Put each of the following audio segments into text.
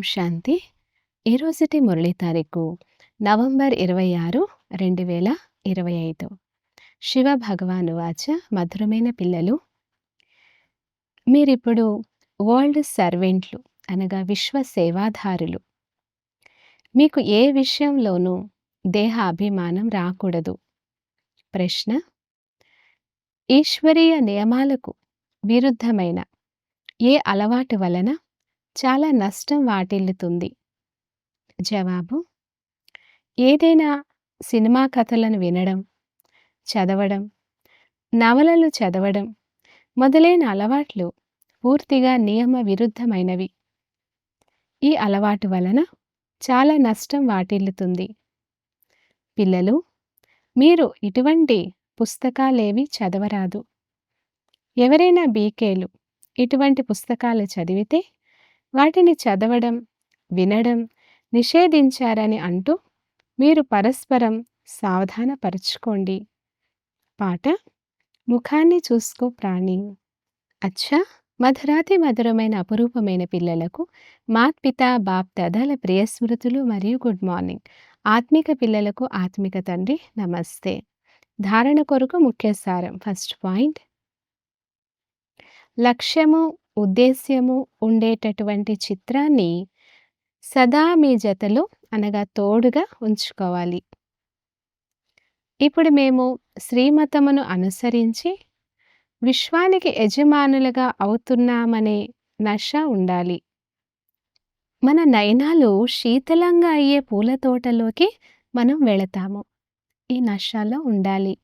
శాంతి. ఈరోజుటి మురళి తారీఖు నవంబర్ ఇరవై ఆరు రెండు వేల ఇరవై ఐదు. శివ భగవాను వాచ మధురమైన పిల్లలు. మీరిప్పుడు వరల్డ్ సర్వెంట్లు అనగా విశ్వ సేవాధారులు. మీకు ఏ విషయంలోనూ దేహ అభిమానం రాకూడదు. ప్రశ్న ఈశ్వరీయ నియమాలకు విరుద్ధమైన ఏ అలవాటు వలన చాలా నష్టం వాటిల్లుతుంది. జవాబు ఏదైనా సినిమా కథలను వినడం చదవడం నవలలు చదవడం మొదలైన అలవాట్లు పూర్తిగా నియమ విరుద్ధమైనవి. ఈ అలవాటు వలన చాలా నష్టం వాటిల్లుతుంది. పిల్లలు మీరు ఇటువంటి పుస్తకాలేవి చదవరాదు. ఎవరైనా బీకేలు ఇటువంటి పుస్తకాలు చదివితే వాటిని చదవడం వినడం నిషేధించారని అంటూ మీరు పరస్పరం సావధానపరుచుకోండి. పాట ముఖాన్ని చూసుకో ప్రాణి. అచ్చా! మధురాతి మధురమైన అపురూపమైన పిల్లలకు మాత్పిత బాప్ దాదాల ప్రియ స్మృతులు మరియు గుడ్ మార్నింగ్. ఆత్మిక పిల్లలకు ఆత్మిక తండ్రి నమస్తే. ధారణ కొరకు ముఖ్య సారం ఫస్ట్ పాయింట్. లక్ష్యము ఉద్దేశ్యము ఉండేటటువంటి చిత్రాన్ని సదా మీ జతలో అనగా తోడుగా ఉంచుకోవాలి. ఇప్పుడు మేము శ్రీమతమును అనుసరించి విశ్వానికి యజమానులుగా అవుతున్నామనే నష ఉండాలి. మన నయనాలు శీతలంగా అయ్యే పూల తోటలోకి మనం వెళతాము. ఈ నషాలో ఉండాలి.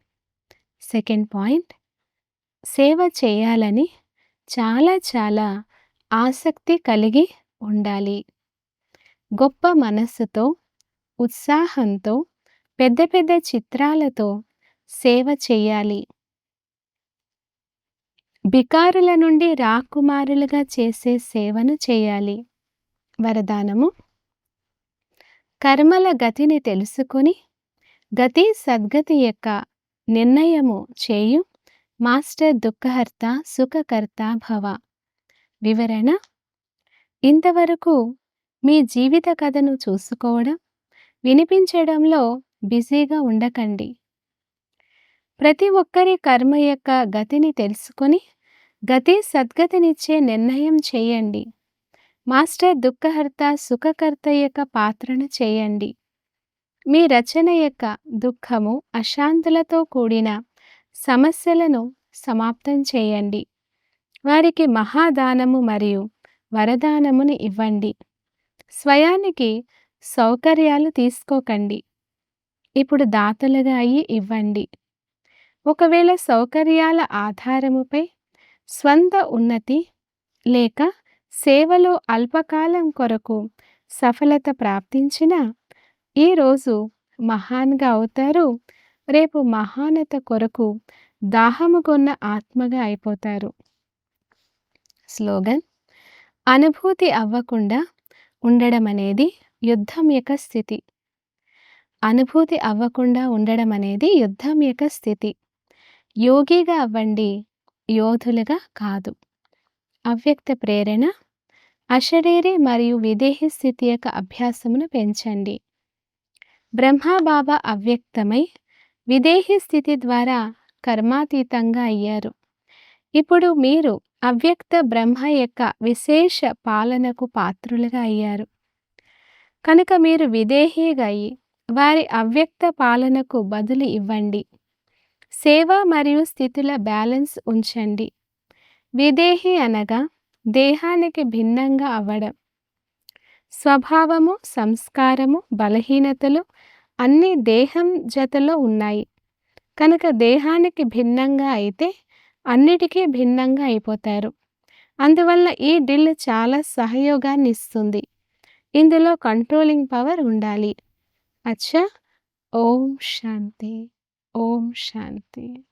సెకండ్ పాయింట్ సేవ చేయాలని చాలా చాలా ఆసక్తి కలిగి ఉండాలి. గొప్ప మనస్సుతో ఉత్సాహంతో పెద్ద పెద్ద చిత్రాలతో సేవ చేయాలి. బికారుల నుండి రాకుమారులుగా చేసే సేవను చేయాలి. వరదానము? కర్మల గతిని తెలుసుకొని గతి సద్గతి యొక్క నిర్ణయము చేయు మాస్టర్ దుఃఖహర్త సుఖకర్త భవ. వివరణ ఇంతవరకు మీ జీవిత కథను చూసుకోవడం వినిపించడంలో బిజీగా ఉండకండి. ప్రతి ఒక్కరి కర్మ యొక్క గతిని తెలుసుకొని గతి సద్గతినిచ్చే నిర్ణయం చేయండి. మాస్టర్ దుఃఖహర్త సుఖకర్త యొక్క పాత్రను చేయండి. మీ రచన యొక్క దుఃఖము అశాంతులతో కూడిన సమస్యలను సమాప్తం చేయండి. వారికి మహాదానము మరియు వరదానమును ఇవ్వండి. స్వయానికి సౌకర్యాలు తీసుకోకండి. ఇప్పుడు దాతలుగా అయ్యి ఇవ్వండి. ఒకవేళ సౌకర్యాల ఆధారముపై స్వంత ఉన్నతి లేక సేవలో అల్పకాలం కొరకు సఫలత ప్రాప్తించిన ఈరోజు మహాన్గా అవుతారు రేపు మహానత కొరకు దాహము కొన్న ఆత్మగా అయిపోతారు. స్లోగన్ అనుభూతి అవ్వకుండా ఉండడం అనేది యుద్ధం యొక్క స్థితి. అనుభూతి అవ్వకుండా ఉండడం అనేది యుద్ధం యొక్క స్థితి. యోగిగా అవ్వండి యోధులుగా కాదు. అవ్యక్త ప్రేరణ అశరీరి మరియు విదేహి స్థితి యొక్క అభ్యాసమును పెంచండి. బ్రహ్మబాబా అవ్యక్తమై విదేహి స్థితి ద్వారా కర్మాతీతంగా అయ్యారు. ఇప్పుడు మీరు అవ్యక్త బ్రహ్మ యొక్క విశేష పాలనకు పాత్రులుగా అయ్యారు. కనుక మీరు విదేహీగా అయ్యి వారి అవ్యక్త పాలనకు బదులు ఇవ్వండి. సేవ మరియు స్థితుల బ్యాలెన్స్ ఉంచండి. విదేహి అనగా దేహానికి భిన్నంగా అవ్వడం. స్వభావము సంస్కారము బలహీనతలు అన్నీ దేహం జతలో ఉన్నాయి. కనుక దేహానికి భిన్నంగా అయితే అన్నిటికీ భిన్నంగా అయిపోతారు. అందువల్ల ఈ డిల్ చాలా సహయోగాన్ని ఇస్తుంది ఇందులో కంట్రోలింగ్ పవర్ ఉండాలి. అచ్చా. ఓం శాంతి. ఓం శాంతి.